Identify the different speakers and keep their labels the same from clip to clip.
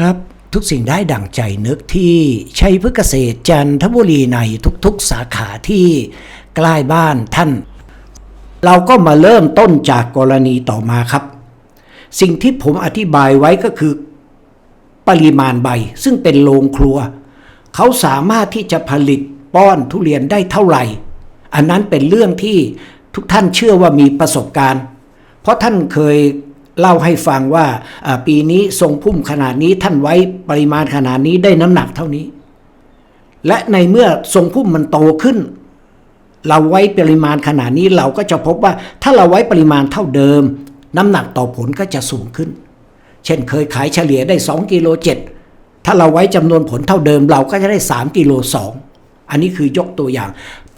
Speaker 1: ครับ ทุกสิ่งได้ดั่งใจนึกที่ชัยพฤกษเกษตรจันทบุรีในทุกๆสาขาที่ใกล้บ้านท่าน เราก็มาเริ่มต้นจากกรณีต่อมาครับ สิ่งที่ผมอธิบายไว้ก็คือ ปริมาณใบซึ่งเป็นโรงครัว เขาสามารถที่จะผลิตป้อนทุเรียนได้เท่าไหร่ อันนั้นเป็นเรื่องที่ทุกท่านเชื่อว่ามีประสบการณ์ เพราะท่านเคย เล่าให้ฟังว่าปีนี้ทรงพุ่มขนาดนี้ท่านไว้ปริมาณขนาดนี้ได้น้ำหนักเท่านี้ และในเมื่อทรงพุ่มมันโตขึ้น เราไว้ปริมาณขนาดนี้เราก็จะพบว่าถ้าเราไว้ปริมาณเท่าเดิม น้ำหนักต่อผลก็จะสูงขึ้น เช่นเคยขายเฉลี่ยได้2กิโล7ถ้าเราไว้จำนวนผลเท่าเดิม เราก็จะได้3กิโล2อันนี้คือยกตัวอย่าง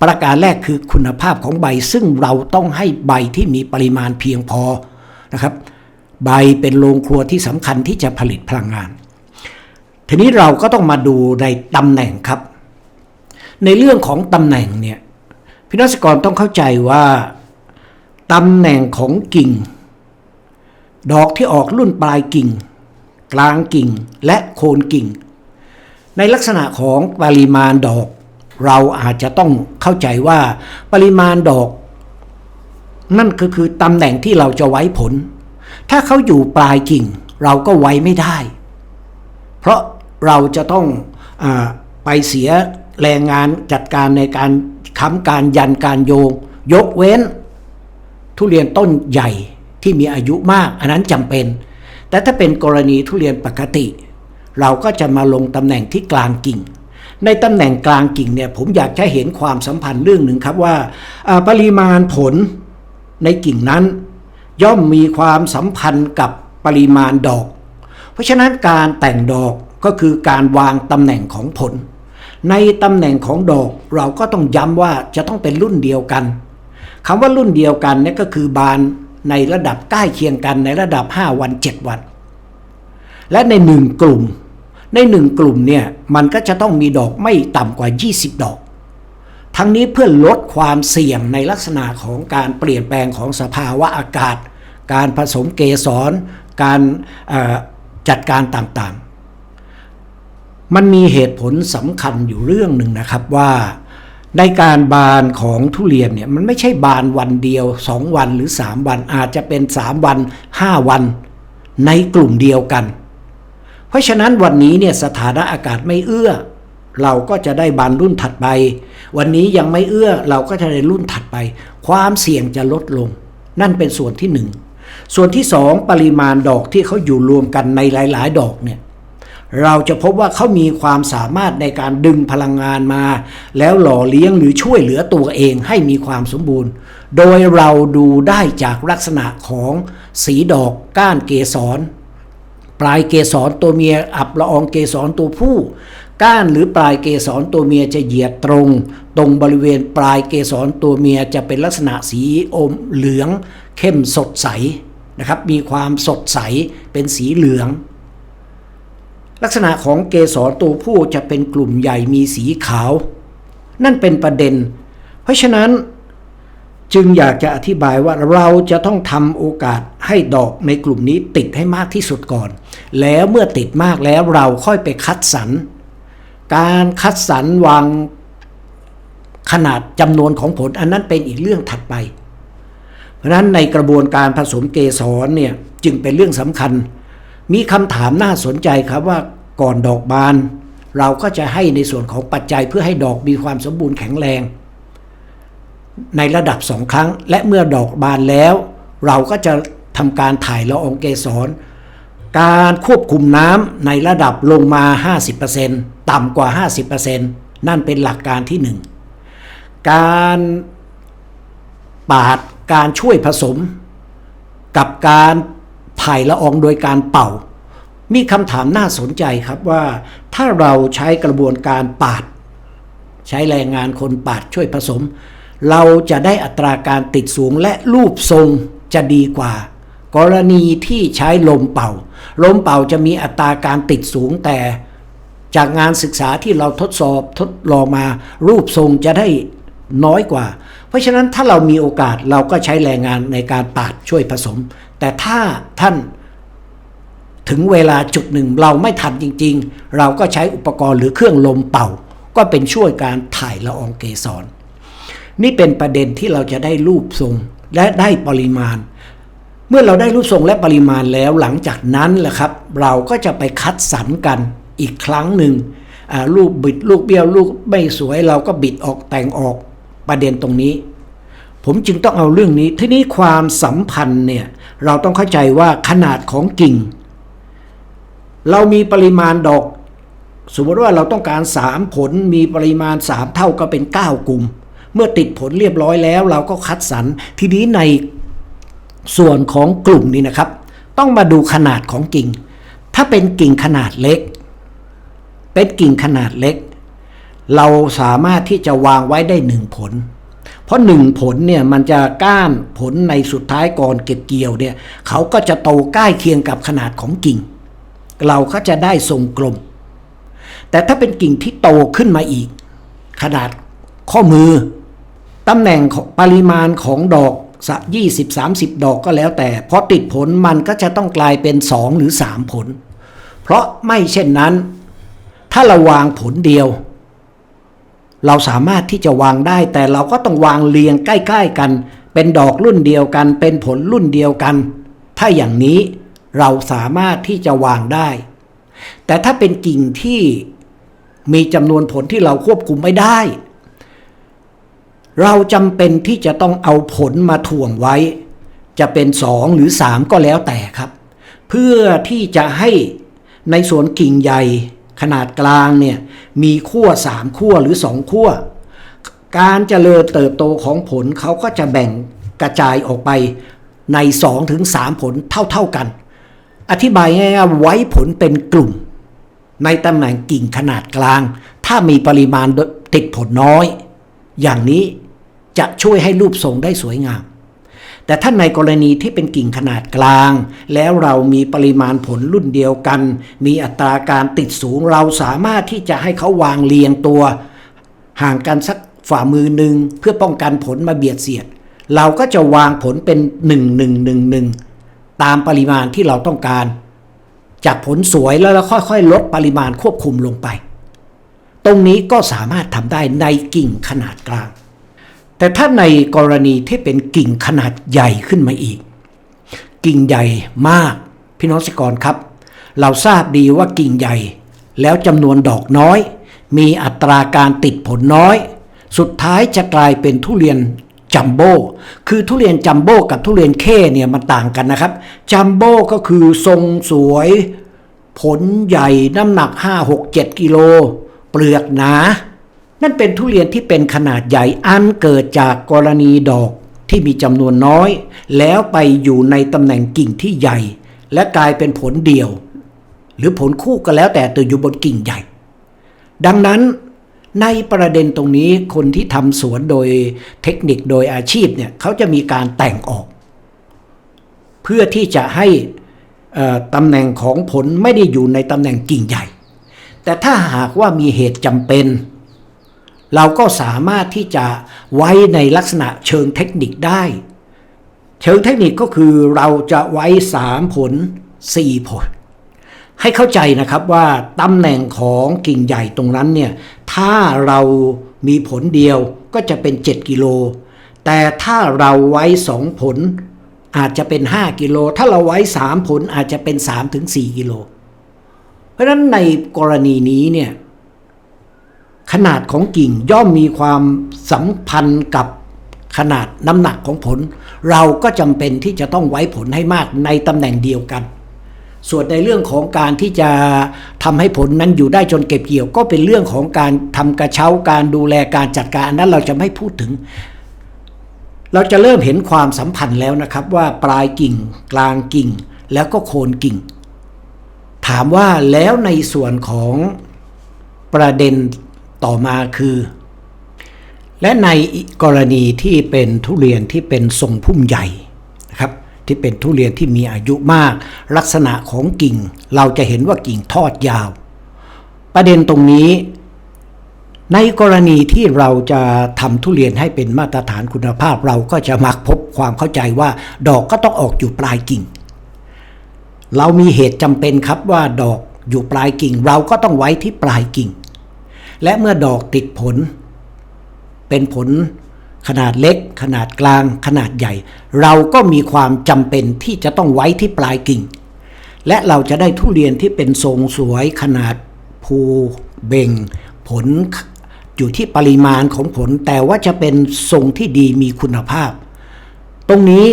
Speaker 1: ประการแรกคือคุณภาพของใบซึ่งเราต้องให้ใบที่มีปริมาณเพียงพอนะครับ ใบเป็นโรงครัวที่สำคัญที่จะผลิตพลังงาน ทีนี้เราก็ต้องมาดูในตำแหน่งครับ ในเรื่องของตำแหน่งเนี่ยพี่นักกรต้องเข้าใจว่าตำแหน่งของกิ่ง ดอกที่ออกรุ่นปลายกิ่ง กลางกิ่งและโคนกิ่ง ในลักษณะของปริมาณดอก เราอาจจะต้องเข้าใจว่าปริมาณดอก นั่นก็คือตำแหน่งที่เราจะไว้ผล ถ้าเขาอยู่ปลายกิ่ง เราก็ไว้ไม่ได้ เพราะเราจะต้องอไปเสียแรงงานจัดการในการค้ำการยันการโยง ยกเว้น ทุเรียนต้นใหญ่ที่มีอายุมาก อันนั้นจำเป็น แต่ถ้าเป็นกรณีทุเรียนปกติ เราก็จะมาลงตำแหน่งที่กลางกิ่ง ในตำแหน่งกลางกิ่งเนี่ยผมอยากจะเห็นความสัมพันธ์เรื่องหนึ่งครับว่า ปริมาณผลในกิ่งนั้น ย่อมมีความสัมพันธ์กับปริมาณดอก เพราะฉะนั้นการแต่งดอกก็คือการวางตำแหน่งของผล ในตำแหน่งของดอกเราก็ต้องย้ำว่าจะต้องเป็นรุ่นเดียวกันคำว่ารุ่นเดียวกันนี่ก็คือบานในระดับใกล้เคียงกันในระดับ 5 วัน 7 วัน และในหนึ่งกลุ่ม ในหนึ่งกลุ่มเนี่ยมันก็จะต้องมีดอกไม่ต่ำกว่า 20 ดอก ทั้งนี้เพื่อลดความเสี่ยงในลักษณะของการเปลี่ยนแปลงของสภาวะอากาศ การผสมเกสร การจัดการต่างๆ มันมีเหตุผลสำคัญอยู่เรื่องหนึ่งนะครับว่าในการบานของทุเรียนเนี่ยมันไม่ใช่บานวันเดียว 2 วันหรือ 3 วันอาจจะเป็น 3 วัน 5 วันในกลุ่มเดียวกัน เพราะฉะนั้นวันนี้เนี่ยสถานะอากาศไม่เอื้อ เราก็จะได้บานรุ่นถัดไป วันนี้ยังไม่เอื้อเราก็จะได้รุ่นถัดไป ความเสี่ยงจะลดลง นั่นเป็นส่วนที่หนึ่ง ส่วนที่สองปริมาณดอกที่เขาอยู่รวมกันในหลาย ๆ ดอกเนี่ยเราจะพบว่าเขามีความสามารถในการดึงพลังงานมา แล้วหล่อเลี้ยงหรือช่วยเหลือตัวเองให้มีความสมบูรณ์ โดยเราดูได้จากลักษณะของสีดอกก้านเกสร ปลายเกสรตัวเมียอับละอองเกสรตัวผู้ ก้านหรือปลายเกสรตัวเมียจะเหยียดตรง ตรงบริเวณปลายเกสรตัวเมียจะเป็นลักษณะสีอมเหลือง เข้มสดใสนะครับ มีความสดใสเป็นสีเหลือง ลักษณะของเกสรตัวผู้จะเป็นกลุ่มใหญ่มีสีขาว นั่นเป็นประเด็น เพราะฉะนั้นจึงอยากจะอธิบายว่าเราจะต้องทำโอกาสให้ดอกในกลุ่มนี้ติดให้มากที่สุดก่อน แล้วเมื่อติดมากแล้วเราค่อยไปคัดสรร การคัดสรรวางขนาดจำนวนของผลอันนั้นเป็นอีกเรื่องถัดไป เพราะนั้นในกระบวนการผสมเกสรเนี่ยจึงเป็นเรื่องสำคัญ มีคำถามน่าสนใจครับว่าก่อนดอกบาน เราก็จะให้ในส่วนของปัจจัยเพื่อให้ดอกมีความสมบูรณ์แข็งแรง ในระดับสองครั้ง และเมื่อดอกบานแล้ว เราก็จะทำการถ่ายละอองเกสร การควบคุมน้ำในระดับลงมา 50%ต่ำกว่า 50%นั่นเป็นหลักการที่หนึ่งการปาด การช่วยผสม กับการถ่ายละอองโดยการเป่า มีคำถามน่าสนใจครับว่าถ้าเราใช้กระบวนการปาด ใช้แรงงานคนปาดช่วยผสม เราจะได้อัตราการติดสูงและรูปทรงจะดีกว่า กรณีที่ใช้ลมเป่า ลมเป่าจะมีอัตราการติดสูงแต่จากงานศึกษาที่เราทดสอบทดลองมารูปทรงจะได้น้อยกว่า เพราะฉะนั้นถ้าเรามีโอกาสเราก็ใช้แรงงานในการปาดช่วยผสม แต่ถ้าท่านถึงเวลาจุดหนึ่งเราไม่ทันจริง ๆ เราก็ใช้อุปกรณ์หรือเครื่องลมเป่า ก็เป็นช่วยการถ่ายละอองเกสร นี่เป็นประเด็นที่เราจะได้รูปทรงและได้ปริมาณ เมื่อเราได้รูปทรงและปริมาณแล้วหลังจากนั้นแหละครับ เราก็จะไปคัดสรรกันอีกครั้งหนึ่งรูปบิดลูกเบี้ยวลูกไม่สวยเราก็บิดออกแต่งออก ประเด็นตรงนี้ ผมจึงต้องเอาเรื่องนี้ ที่นี้ความสัมพันธ์เนี่ย เราต้องเข้าใจว่าขนาดของกิ่ง เรามีปริมาณดอก สมมติว่าเราต้องการ3ผลมีปริมาณ3เท่าก็เป็น9กลุ่ม เมื่อติดผลเรียบร้อยแล้ว เราก็คัดสรรทีนี้ในส่วนของกลุ่มนี้นะครับ ต้องมาดูขนาดของกิ่ง ถ้าเป็นกิ่งขนาดเล็ก เป็นกิ่งขนาดเล็ก เราสามารถที่จะวางไว้ได้หนึ่งผล เพราะหนึ่งผลเนี่ยมันจะก้านผลในสุดท้ายก่อนเก็บเกี่ยวเนี่ยเขาก็จะโตใกล้เคียงกับขนาดของกิ่ง เราก็จะได้ทรงกลม แต่ถ้าเป็นกิ่งที่โตขึ้นมาอีก ขนาดข้อมือตำแหน่งของปริมาณของดอกสักยี่สิบสามสิบดอกก็แล้วแต่พอติดผลมันก็จะต้องกลายเป็นสองหรือสามผล เพราะไม่เช่นนั้น ถ้าเราวางผลเดียว เราสามารถที่จะวางได้ แต่เราก็ต้องวางเรียงใกล้ ๆกัน เป็นดอกรุ่นเดียวกัน เป็นผลรุ่นเดียวกัน ถ้าอย่างนี้เราสามารถที่จะวางได้ แต่ถ้าเป็นกิ่งที่มีจำนวนผลที่เราควบคุมไม่ได้ เราจำเป็นที่จะต้องเอาผลมาถ่วงไว้ จะเป็นสองหรือสามก็แล้วแต่ครับ เพื่อที่จะให้ในสวนกิ่งใหญ่ ขนาดกลางเนี่ยมีขั้วสามขั้วหรือสองขั้ว การเจริญเติบโตของผลเขาก็จะแบ่งกระจายออกไปใน2อถึงสผลเท่า ๆกัน อธิบายง่ายๆไว้ผลเป็นกลุ่ม ในตำแหน่งกิ่งขนาดกลาง ถ้ามีปริมาณติดผลน้อย อย่างนี้จะช่วยให้รูปทรงได้สวยงาม แต่ถ้าในกรณีที่เป็นกิ่งขนาดกลาง แล้วเรามีปริมาณผลรุ่นเดียวกัน มีอัตราการติดสูงเราสามารถที่จะให้เขาวางเรียงตัว ห่างกันสักฝ่ามือหนึ่งเพื่อป้องกันผลมาเบียดเสียด เราก็จะวางผลเป็น 1 1 1 1 ตามปริมาณที่เราต้องการ จากผลสวยแล้วเราค่อยๆ ลดปริมาณควบคุมลงไป ตรงนี้ก็สามารถทำได้ในกิ่งขนาดกลาง แต่ถ้าในกรณีที่เป็นกิ่งขนาดใหญ่ขึ้นมาอีก กิ่งใหญ่มากพี่น้องสกรครับ เราทราบดีว่ากิ่งใหญ่ แล้วจำนวนดอกน้อย มีอัตราการติดผลน้อย สุดท้ายจะกลายเป็นทุเรียนจัมโบ้คือทุเรียนจัมโบ้กับทุเรียนเคเนี่ยมันต่างกันนะครับจัมโบ้ก็คือทรงสวย ผลใหญ่น้ำหนัก 5 6 7 กิโล เปลือกหนา นั่นเป็นทุเรียนที่เป็นขนาดใหญ่อันเกิดจากกรณีดอกที่มีจำนวนน้อย แล้วไปอยู่ในตำแหน่งกิ่งที่ใหญ่ และกลายเป็นผลเดียว หรือผลคู่ก็แล้วแต่ตัวอยู่บนกิ่งใหญ่ ดังนั้นในประเด็นตรงนี้คนที่ทำสวนโดยเทคนิคโดยอาชีพเนี่ยเขาจะมีการแต่งออก เพื่อที่จะให้ตำแหน่งของผลไม่ได้อยู่ในตำแหน่งกิ่งใหญ่ แต่ถ้าหากว่ามีเหตุจำเป็น เราก็สามารถที่จะไว้ในลักษณะเชิงเทคนิคได้ เชิงเทคนิคก็คือเราจะไว้ 3 ผล 4 ผล ให้เข้าใจนะครับว่าตำแหน่งของกิ่งใหญ่ตรงนั้นเนี่ยถ้าเรามีผลเดียวก็จะเป็น 7 กิโล แต่ถ้าเราไว้ 2 ผลอาจจะเป็น 5 กิโล ถ้าเราไว้ 3 ผลอาจจะเป็น3ถึง4กิโล เพราะฉะนั้นในกรณีนี้เนี่ย ขนาดของกิ่งย่อมมีความสัมพันธ์กับขนาดน้ำหนักของผล เราก็จำเป็นที่จะต้องไว้ผลให้มากในตำแหน่งเดียวกัน ส่วนในเรื่องของการที่จะทำให้ผลนั้นอยู่ได้จนเก็บเกี่ยว ก็เป็นเรื่องของการทำกระเช้าการดูแลการจัดการนั้นเราจะไม่พูดถึง เราจะเริ่มเห็นความสัมพันธ์แล้วนะครับว่าปลายกิ่ง กลางกิ่ง แล้วก็โคนกิ่ง ถามว่าแล้วในส่วนของประเด็น ต่อมาคือ และในกรณีที่เป็นทุเรียนที่เป็นทรงพุ่มใหญ่นะครับที่เป็นทุเรียนที่มีอายุมาก ลักษณะของกิ่ง เราจะเห็นว่ากิ่งทอดยาว ประเด็นตรงนี้ ในกรณีที่เราจะทำทุเรียนให้เป็นมาตรฐานคุณภาพเราก็จะมักพบความเข้าใจว่า ดอกก็ต้องออกอยู่ปลายกิ่ง เรามีเหตุจำเป็นครับว่าดอกอยู่ปลายกิ่ง เราก็ต้องไว้ที่ปลายกิ่ง และเมื่อดอกติดผล เป็นผลขนาดเล็ก ขนาดกลาง ขนาดใหญ่ เราก็มีความจำเป็นที่จะต้องไว้ที่ปลายกิ่ง และเราจะได้ทุเรียนที่เป็นทรงสวยขนาดภูเบ่ง ผลอยู่ที่ปริมาณของผล แต่ว่าจะเป็นทรงที่ดีมีคุณภาพ ตรงนี้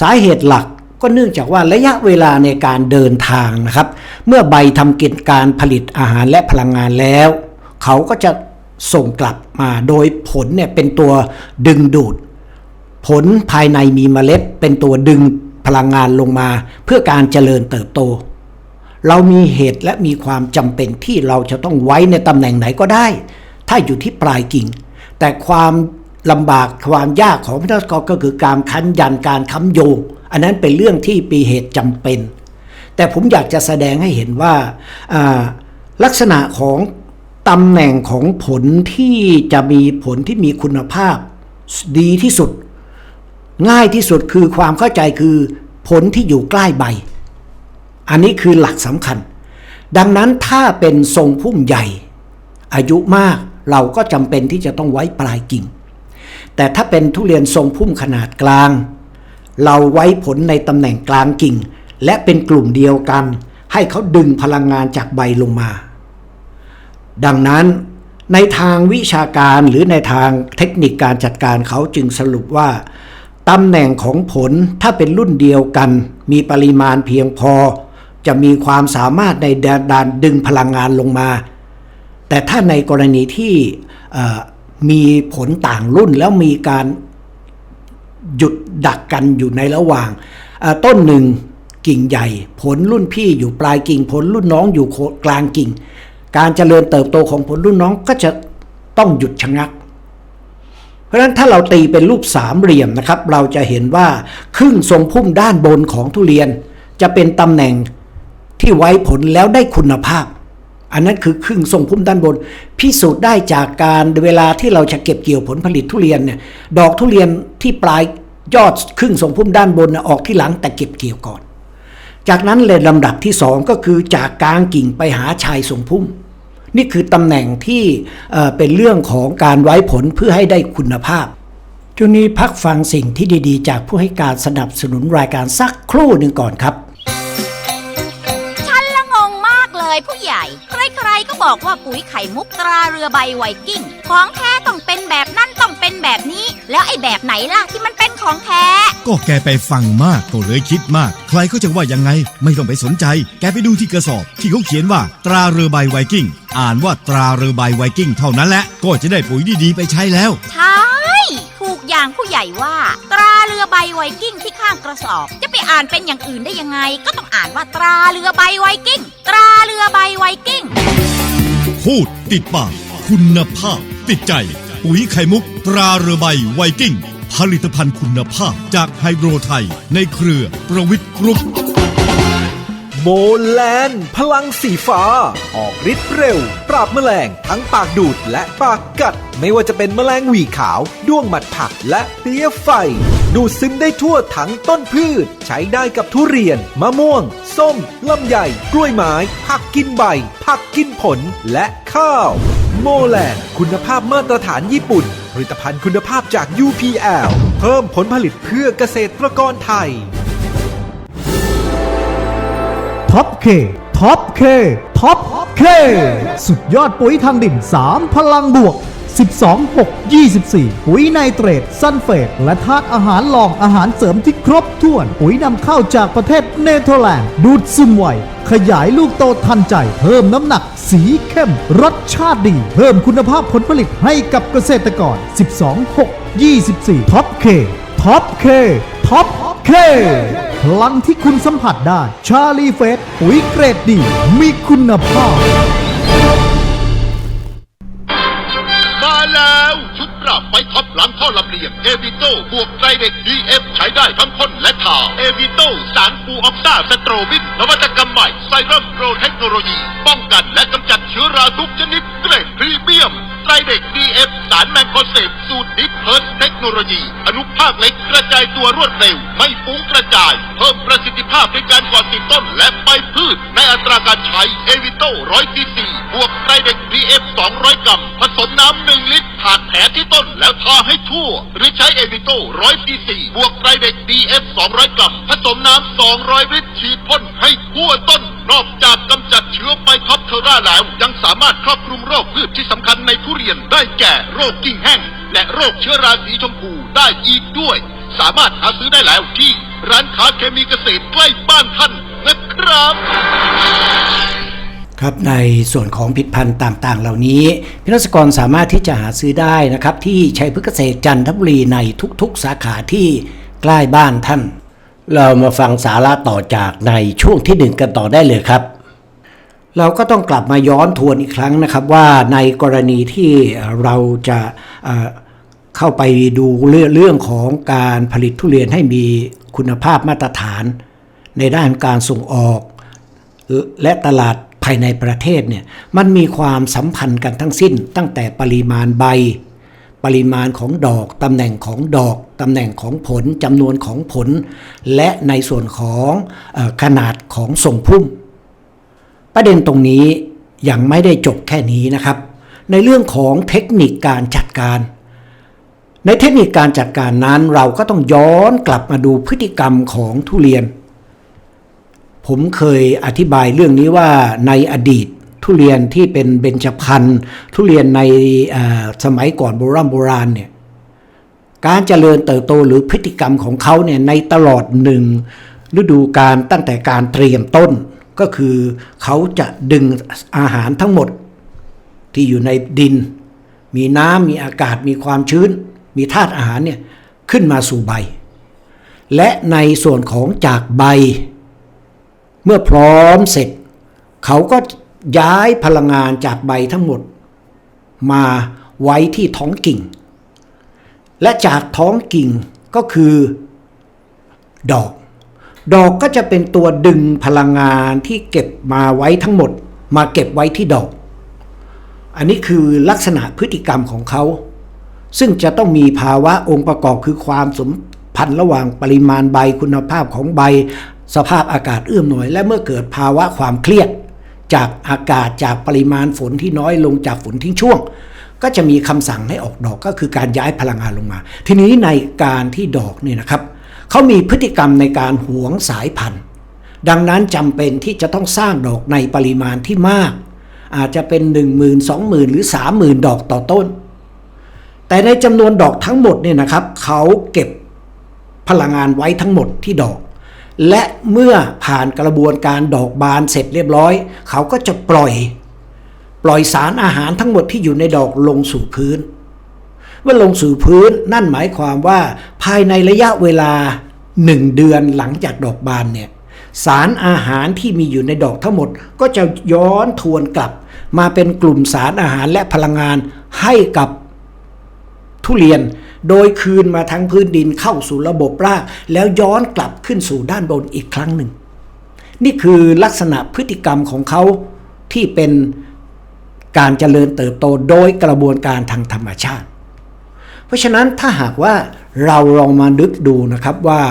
Speaker 1: สาเหตุหลักก็เนื่องจากว่าระยะเวลาในการเดินทางนะครับ เมื่อใบทำกิจการผลิตอาหารและพลังงานแล้ว เขาก็จะส่งกลับมาโดยผลเนี่ยเป็นตัวดึงดูด ผลภายในมีเมล็ด เป็นตัวดึงพลังงานลงมา เพื่อการเจริญเติบโต เรามีเหตุและมีความจำเป็นที่เราจะต้องไว้ในตำแหน่งไหนก็ได้ ถ้าอยู่ที่ปลายกิ่ง แต่ความลำบากความยากของพิธีกรก็คือการคั้นยันการค้ำโยง อันนั้นเป็นเรื่องที่ปีเหตุจำเป็น แต่ผมอยากจะแสดงให้เห็นว่าลักษณะของ ตำแหน่งของผลที่จะมีผลที่มีคุณภาพดีที่สุด ง่ายที่สุดคือความเข้าใจคือผลที่อยู่ใกล้ใบ อันนี้คือหลักสำคัญ ดังนั้นถ้าเป็นทรงพุ่มใหญ่ อายุมากเราก็จำเป็นที่จะต้องไว้ปลายกิ่ง แต่ถ้าเป็นทุเรียนทรงพุ่มขนาดกลาง เราไว้ผลในตำแหน่งกลางกิ่ง และเป็นกลุ่มเดียวกัน ให้เขาดึงพลังงานจากใบลงมา ดังนั้นในทางวิชาการหรือในทางเทคนิคการจัดการเขาจึงสรุปว่าตำแหน่งของผลถ้าเป็นรุ่นเดียวกัน มีปริมาณเพียงพอ จะมีความสามารถในดานดึงพลังงานลงมา แต่ถ้าในกรณีที่มีผลต่างรุ่นแล้วมีการหยุดดักกันอยู่ในระหว่าง ต้นหนึ่งกิ่งใหญ่ ผลรุ่นพี่อยู่ปลายกิ่ง ผลรุ่นน้องอยู่กลางกิ่ง การเจริญเติบโตของผลรุ่นน้องก็จะต้องหยุดชะงัก เพราะฉะนั้นถ้าเราตีเป็นรูปสามเหลี่ยมนะครับ เราจะเห็นว่าครึ่งทรงพุ่มด้านบนของทุเรียน จะเป็นตำแหน่งที่ไว้ผลแล้วได้คุณภาพ อันนั้นคือครึ่งทรงพุ่มด้านบน พิสูจน์ได้จากการเวลาที่เราจะเก็บเกี่ยวผลผลิตทุเรียนเนี่ยดอกทุเรียนที่ปลายยอดครึ่งทรงพุ่มด้านบนออกที่หลังแต่เก็บเกี่ยวก่อน จากนั้นเลยลำดับที่สองก็คือจากกลางกิ่งไปหาชายทรงพุ่ม นี่คือตำแหน่งที่เป็นเรื่องของการไว้ผลเพื่อให้ได้คุณภาพจุนี้พักฟังสิ่งที่ดีๆ จากผู้ให้การสนับสนุนรายการสักครู่หนึ่งก่อนครับ
Speaker 2: ฉันละงงมากเลยผู้ใหญ่ ใครๆก็บอกว่าปุ๋ยไข่มุกตราเรือใบไวกิ้ง ของแท้ต้องเป็นแบบ เป็นแบบนี้ แล้วไอ้แบบไหนล่ะที่มันเป็นของแท้
Speaker 3: ก็แกไปฟังมากก็เลยคิดมาก ใครเขาจะว่ายังไง ไม่ต้องไปสนใจ แกไปดูที่กระสอบ ที่เขาเขียนว่าตราเรือใบไวกิ้ง อ่านว่าตราเรือใบไวกิ้งเท่านั้นแหละ ก็จะได้ปุ๋ยดีๆไปใช้แล้ว
Speaker 2: ใช่ถูกอย่างผู้ใหญ่ว่า ตราเรือใบไวกิ้งที่ข้างกระสอบ จะไปอ่านเป็นอย่างอื่นได้ยังไง ก็ต้องอ่านว่าตราเรือใบไวกิ้ง ตราเรือใบไวกิ้ง
Speaker 3: พูดติดปากคุณภาพติดใจ ปุ๋ยไข่มุกตราเรือใบไวกิ้ง ผลิตภัณฑ์คุณภาพจากไฮโดรไทย ในเครือประวิทย์กรุ๊ป
Speaker 4: โมแลนพลังสีฟ้า ออกฤทธิ์เร็ว ปราบแมลง ทั้งปากดูดและปากกัด ไม่ว่าจะเป็นแมลงหวีขาว ด้วงหมัดผักและเพี้ยไฟ ดูดซึมได้ทั่วทั้งต้นพืช ใช้ได้กับทุเรียน มะม่วง ส้ม ลำไย กล้วยไม้ ผักกินใบ ผักกินผลและข้าว โมแลนคุณภาพมาตรฐานญี่ปุ่น ผลิตภัณฑ์คุณภาพจาก UPL เพิ่มผลผลิตเพื่อเกษตรกรไทย
Speaker 5: ท็อปเคท็อปเคท็อปเคสุดยอดปุ๋ยทางดิน 3 พลังบวก 12 6 24 ปุ๋ยไนเตรตซัลเฟตและธาตุอาหารรองอาหารเสริมที่ครบถ้วน ปุ๋ยนำเข้าจากประเทศเนเธอร์แลนด์ ดูดซึมไว ขยายลูกโตทันใจ เพิ่มน้ำหนัก สีเข้ม รสชาติดี เพิ่มคุณภาพผลผลิตให้กับเกษตรกร 12 6 24 ท็อปเค ท็อปเค ท็อปเคพลังที่คุณสัมผัสได้ ชาลีเฟสปุ๋ยเกรดดี มีคุณภาพ
Speaker 6: แล้วชุดปรับไฟท็อปหลังท่อลำเลียงเอวิโต้บวกไตรเด็กดีเอฟใช้ได้ทั้งพ่นและทาเอวิโต้สารฟูออกซ่าสโตรบินนวัตกรรมใหม่ไซรัมโปรเทคโนโลยี ป้องกันและกำจัดเชื้อราทุกชนิดเกรดพรีเมียมไตรเด็กดีเอฟสารแมงโคเซฟสูตรดิฟเฮิร์สเทคโนโลยี อนุภาคเล็กกระจายตัวรวดเร็ว ไม่ฟุ้งกระจาย เพิ่มประสิทธิภาพในการก่อติดต้นและใบพืช ในอัตราการใช้เอวิโต้100ซีซีบวกไตรเด็ก BF 200กรัมผสมน้ำ1ลิตรผ่านแผลที่ต้นแล้วทาให้ทั่ว หรือใช้เอวิโต้100ซีซีบวกไตรเด็ก BF 200กรัมผสมน้ำ200ลิตรฉีดพ่นให้ทั่วต้น นอกจากกำจัดเชื้อไฟท็อปเทอร่าแล้วยังสามารถครอบคลุมโรคพืชที่สำคัญในทุเรียนได้แก่โรคกิ่งแห้ง และโรคเชื้อราสีชมพูได้อีกด้วย สามารถหาซื้อได้แล้วที่ร้านค้าเคมีเกษตรใกล้บ้านท่านนะครับ
Speaker 1: ครับในส่วนของผิดพันธุ์ต่างๆ เหล่านี้พิรัศกรสามารถที่จะหาซื้อได้นะครับ ที่ชัยพฤกษเกษตรจันทบุรีในทุกๆ สาขาที่ใกล้บ้านท่าน เรามาฟังสาระต่อจากในช่วงที่หนึ่งกันต่อได้เลยครับเราก็ต้องกลับมาย้อนทวนอีกครั้งนะครับว่าในกรณีที่เราจะเอ่อเข้าไปดูเรื่องของการผลิตทุเรียนให้มีคุณภาพมาตรฐาน ในด้านการส่งออก และตลาดายในประเทศเนี่ยมันมีความสัมพันธ์กันทั้งสิ้น ตั้งแต่ปริมาณใบ ปริมาณของดอกตำแหน่งของดอกตำแหน่งของผลจำนวนของผล และในส่วนของออขนาดของส่งพุ่ม ประเด็นตรงนี้ยังไม่ได้จบแค่นี้นะครับ ในเรื่องของเทคนิคการจัดการ ในเทคนิคการจัดการนั้นเราก็ต้องย้อนกลับมาดูพฤติกรรมของทุเรียน ผมเคยอธิบายเรื่องนี้ว่าในอดีตทุเรียนที่เป็นเบญจพรรณทุเรียนในสมัยก่อนโบราณโบราณเนี่ยการเจริญเติบโตหรือพฤติกรรมของเขาเนี่ยในตลอดหนึ่งฤดูการตั้งแต่การเตรียมต้นก็คือเขาจะดึงอาหารทั้งหมดที่อยู่ในดิน มีน้ำมีอากาศมีความชื้น มีธาตุอาหารเนี่ยขึ้นมาสู่ใบ และในส่วนของจากใบ เมื่อพร้อมเสร็จ เขาก็ย้ายพลังงานจากใบทั้งหมด มาไว้ที่ท้องกิ่ง และจากท้องกิ่งก็คือ ดอก ดอกก็จะเป็นตัวดึงพลังงานที่เก็บมาไว้ทั้งหมด มาเก็บไว้ที่ดอก อันนี้คือลักษณะพฤติกรรมของเขา ซึ่งจะต้องมีภาวะองค์ประกอบคือความสมพันธ์ระหว่างปริมาณใบคุณภาพของใบ สภาพอากาศเอื้อมหน่วย และเมื่อเกิดภาวะความเครียด จากอากาศจากปริมาณฝนที่น้อยลงจากฝนทิ้งช่วง ก็จะมีคำสั่งให้ออกดอกก็คือการย้ายพลังงานลงมา ทีนี้ในการที่ดอกเนี่ยนะครับเขามีพฤติกรรมในการหวงสายพันธุ์ ดังนั้นจำเป็นที่จะต้องสร้างดอกในปริมาณที่มาก อาจจะเป็น 1 0 0 0 0 2 0,000 หรือ 30,000 ดอกต่อต้น แต่ในจำนวนดอกทั้งหมดเนี่ยนะครับเขาเก็บพลังงานไว้ทั้งหมดที่ดอก และเมื่อผ่านกระบวนการดอกบานเสร็จเรียบร้อย เขาก็จะปล่อย ปล่อยสารอาหารทั้งหมดที่อยู่ในดอกลงสู่พื้น เมื่อลงสู่พื้นนั่นหมายความว่าภายในระยะเวลาหนึ่งเดือนหลังจากดอกบานเนี่ยสารอาหารที่มีอยู่ในดอกทั้งหมด ก็จะย้อนทวนกลับ มาเป็นกลุ่มสารอาหารและพลังงานให้กับ ทุเรียน โดยคืนมาทั้งพื้นดินเข้าสู่ระบบราก แล้วย้อนกลับขึ้นสู่ด้านบนอีกครั้งหนึ่ง นี่คือลักษณะพฤติกรรมของเขาที่เป็นการเจริญเติบโตโดยกระบวนการทางธรรมชาติ เพราะฉะนั้นถ้าหากว่าเราลองมานึกดูนะครับว่า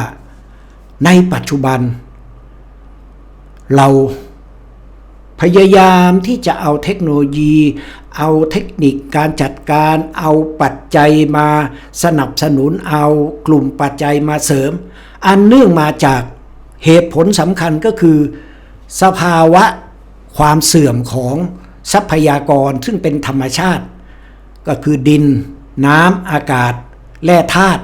Speaker 1: ในปัจจุบัน เราพยายามที่จะเอาเทคโนโลยี เอาเทคนิคการจัดการเอาปัจจัยมาสนับสนุนเอากลุ่มปัจจัยมาเสริม อันเนื่องมาจากเหตุผลสำคัญก็คือ สภาวะความเสื่อมของทรัพยากรซึ่งเป็นธรรมชาติ ก็คือดิน น้ำอากาศ แร่ธาตุ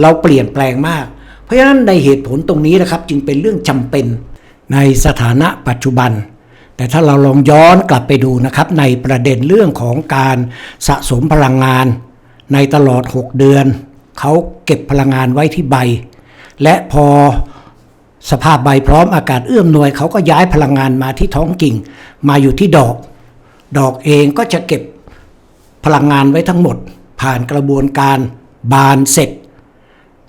Speaker 1: เราเปลี่ยนแปลงมาก เพราะฉะนั้นในเหตุผลตรงนี้นะครับจึงเป็นเรื่องจำเป็นในสถานะปัจจุบัน แต่ถ้าเราลองย้อนกลับไปดูนะครับ ในประเด็นเรื่องของการสะสมพลังงาน ในตลอด 6 เดือน เขาเก็บพลังงานไว้ที่ใบ และพอสภาพใบพร้อมอากาศเอื้อมหน่วย เขาก็ย้ายพลังงานมาที่ท้องกิ่ง มาอยู่ที่ดอก ดอกเองก็จะเก็บพลังงานไว้ทั้งหมด ผ่านกระบวนการบานเสร็จ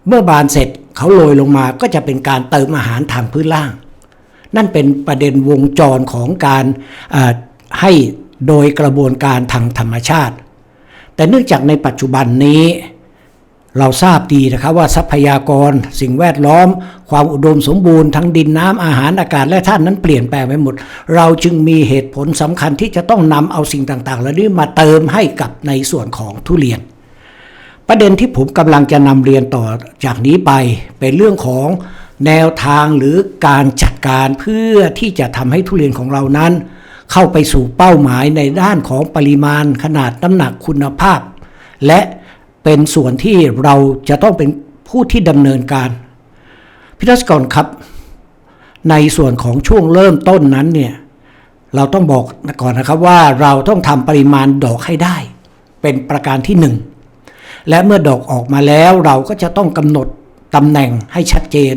Speaker 1: เมื่อบานเสร็จเขาโรยลงมาก็จะเป็นการเติมอาหารทางพื้นล่าง นั่นเป็นประเด็นวงจรของการให้โดยกระบวนการทางธรรมชาติ แต่เนื่องจากในปัจจุบันนี้เราทราบดีนะครับว่าทรัพยากร สิ่งแวดล้อม ความอุดมสมบูรณ์ทั้งดินน้ำอาหารอากาศและธาตุนั้นเปลี่ยนแปลงไปหมด เราจึงมีเหตุผลสำคัญที่จะต้องนำเอาสิ่งต่างๆเหล่านี้มาเติมให้กับในส่วนของทุเรียน ประเด็นที่ผมกำลังจะนำเรียนต่อจากนี้ไปเป็นเรื่องของ แนวทางหรือการจัดการเพื่อที่จะทำให้ทุเรียนของเรานั้น เข้าไปสู่เป้าหมายในด้านของปริมาณขนาดน้ำหนักคุณภาพ และเป็นส่วนที่เราจะต้องเป็นผู้ที่ดำเนินการพิทักษ์กรครับ ในส่วนของช่วงเริ่มต้นนั้นเนี่ยเราต้องบอกก่อนนะครับว่าเราต้องทำปริมาณดอกให้ได้ เป็นประการที่หนึ่งและเมื่อดอกออกมาแล้วเราก็จะต้องกำหนดตำแหน่งให้ชัดเจน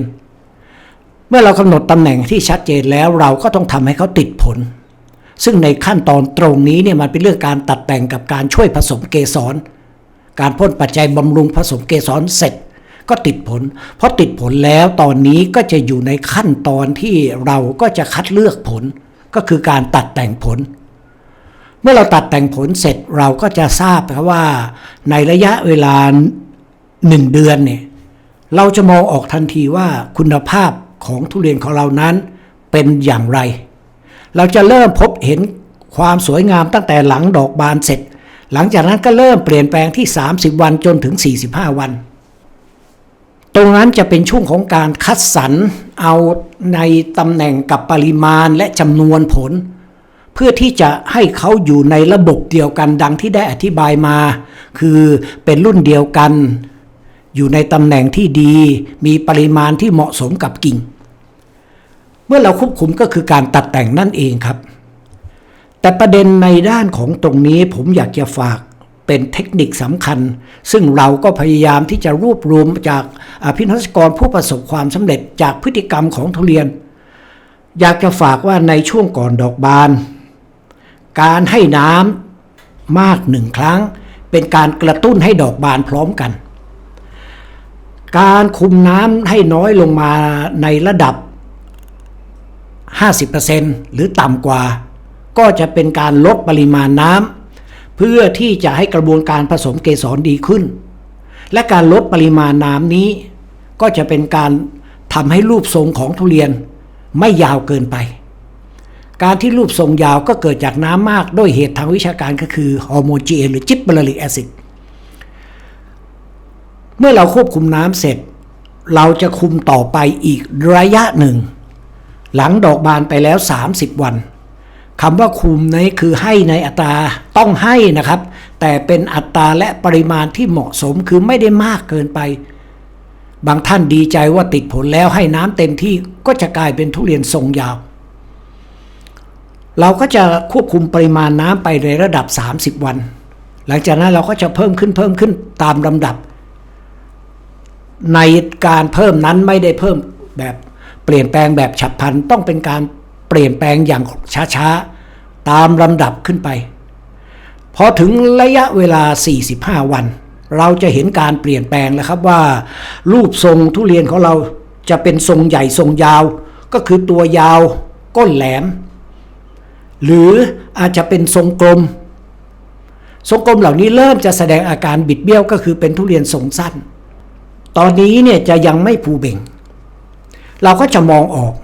Speaker 1: เมื่อเรากำหนดตำแหน่งที่ชัดเจนแล้วเราก็ต้องทำให้เขาติดผล ซึ่งในขั้นตอนตรงนี้เนี่ยมันเป็นเรื่องการตัดแต่งกับการช่วยผสมเกสร การพ่นปัจจัยบำรุงผสมเกสรเสร็จ ก็ติดผลเพราะติดผลแล้วตอนนี้ก็จะอยู่ในขั้นตอนที่เราก็จะคัดเลือกผล ก็คือการตัดแต่งผล เมื่อเราตัดแต่งผลเสร็จเราก็จะทราบครับว่าในระยะเวลาหนึ่งเดือนเนี่ยเราจะมองออกทันทีว่าคุณภาพ ของทุเรียนของเรานั้นเป็นอย่างไร เราจะเริ่มพบเห็นความสวยงามตั้งแต่หลังดอกบานเสร็จ หลังจากนั้นก็เริ่มเปลี่ยนแปลงที่ 30 วันจนถึง 45 วัน ตรงนั้นจะเป็นช่วงของการคัดสรรเอาในตำแหน่งกับปริมาณและจำนวนผล เพื่อที่จะให้เขาอยู่ในระบบเดียวกันดังที่ได้อธิบายมา คือเป็นรุ่นเดียวกัน อยู่ในตำแหน่งที่ดี มีปริมาณที่เหมาะสมกับกิ่ง เมื่อเราควบคุมก็คือการตัดแต่งนั่นเองครับ แต่ประเด็นในด้านของตรงนี้ผมอยากจะฝากเป็นเทคนิคสำคัญ ซึ่งเราก็พยายามที่จะรวบรวมจากอภินักกรผู้ประสบความสำเร็จจากพฤติกรรมของทุเรียน อยากจะฝากว่าในช่วงก่อนดอกบาน การให้น้ำมากหนึ่งครั้ง เป็นการกระตุ้นให้ดอกบานพร้อมกัน การคุมน้ำให้น้อยลงมาในระดับ 50%หรือต่ำกว่า ก็จะเป็นการลดปริมาณน้ำเพื่อที่จะให้กระบวนการผสมเกสรดีขึ้น และการลดปริมาณน้ำนี้ ก็จะเป็นการทำให้รูปทรงของทุเรียนไม่ยาวเกินไป การที่รูปทรงยาวก็เกิดจากน้ำมากด้วยเหตุทางวิชาการก็คือฮอร์โมน GA หรือจิบเบอริกแอซิดเมื่อเราควบคุมน้ำเสร็จ เราจะคุมต่อไปอีกระยะหนึ่ง หลังดอกบานไปแล้ว 30 วันคำว่าคุมนี้คือให้ในอัตราต้องให้นะครับ แต่เป็นอัตราและปริมาณที่เหมาะสมคือไม่ได้มากเกินไป บางท่านดีใจว่าติดผลแล้วให้น้ำเต็มที่ก็จะกลายเป็นทุเรียนทรงยาว เราก็จะควบคุมปริมาณน้ำไปในระดับ 30 วัน หลังจากนั้นเราก็จะเพิ่มขึ้นเพิ่มขึ้นตามลำดับ ในการเพิ่มนั้นไม่ได้เพิ่มแบบ เปลี่ยนแปลงแบบฉับพลันต้องเป็นการเปลี่ยนแปลงอย่างช้าๆ ตามลำดับขึ้นไป พอถึงระยะเวลา 45 วัน เราจะเห็นการเปลี่ยนแปลงแล้วครับว่า รูปทรงทุเรียนของเราจะเป็นทรงใหญ่ทรงยาว ก็คือตัวยาวก้นแหลม หรืออาจจะเป็นทรงกลม ทรงกลมเหล่านี้เริ่มจะแสดงอาการบิดเบี้ยวก็คือเป็นทุเรียนทรงสั้น ตอนนี้เนี่ยจะยังไม่ผูเบ่ง เราก็จะมองออก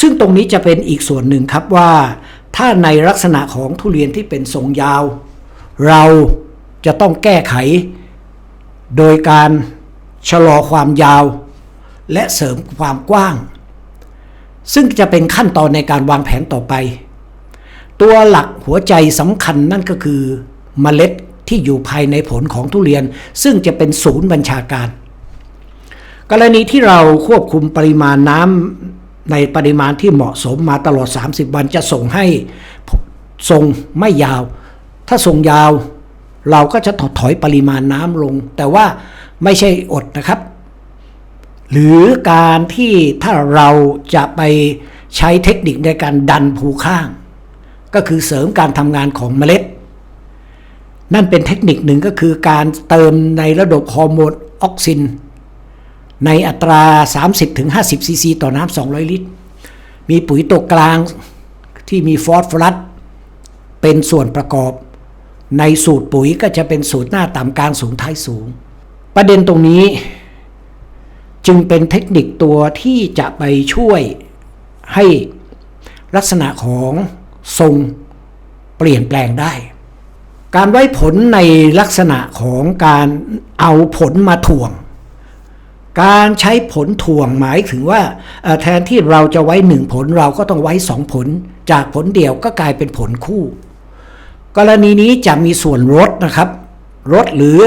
Speaker 1: ซึ่งตรงนี้จะเป็นอีกส่วนหนึ่งครับว่า ถ้าในลักษณะของทุเรียนที่เป็นทรงยาว เราจะต้องแก้ไข โดยการชะลอความยาว และเสริมความกว้าง ซึ่งจะเป็นขั้นตอนในการวางแผนต่อไป ตัวหลักหัวใจสำคัญนั่นก็คือเมล็ดที่อยู่ภายในผลของทุเรียน ซึ่งจะเป็นศูนย์บัญชาการ กรณีที่เราควบคุมปริมาณน้ำในปริมาณที่เหมาะสมมาตลอด 30 วันจะส่งให้ทรงไม่ยาว ถ้าทรงยาวเราก็จะถดถอยปริมาณน้ำลง แต่ว่าไม่ใช่อดนะครับ หรือการที่ถ้าเราจะไปใช้เทคนิคในการดันภูข้าง ก็คือเสริมการทำงานของเมล็ด นั่นเป็นเทคนิคหนึ่งก็คือการเติมในระบบฮอร์โมนออกซิน ในอัตรา 30-50ซีซีต่อน้ำ200 ลิตร มีปุ๋ยตัวกลางที่มีฟอสฟอรัสเป็นส่วนประกอบ ในสูตรปุ๋ยก็จะเป็นสูตรหน้าต่ำกลางสูงท้ายสูง ประเด็นตรงนี้ จึงเป็นเทคนิคตัวที่จะไปช่วยให้ลักษณะของทรงเปลี่ยนแปลงได้ การไว้ผลในลักษณะของการเอาผลมาถ่วง การใช้ผลถ่วงหมายถึงว่าแทนที่เราจะไว้หนึ่งผลเราก็ต้องไว้สองผล จากผลเดียวก็กลายเป็นผลคู่ กรณีนี้จะมีส่วนลดนะครับลดหรือ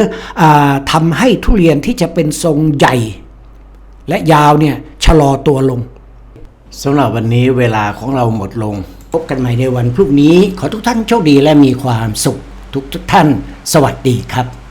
Speaker 1: อทำให้ทุเรียนที่จะเป็นทรงใหญ่ และยาวเนี่ยชะลอตัวลงสำหรับวันนี้เวลาของเราหมดลง พบกันใหม่ในวันพรุ่งนี้ ขอทุกท่านโชคดีและมีความสุข ทุกทุกท่าน สวัสดีครับ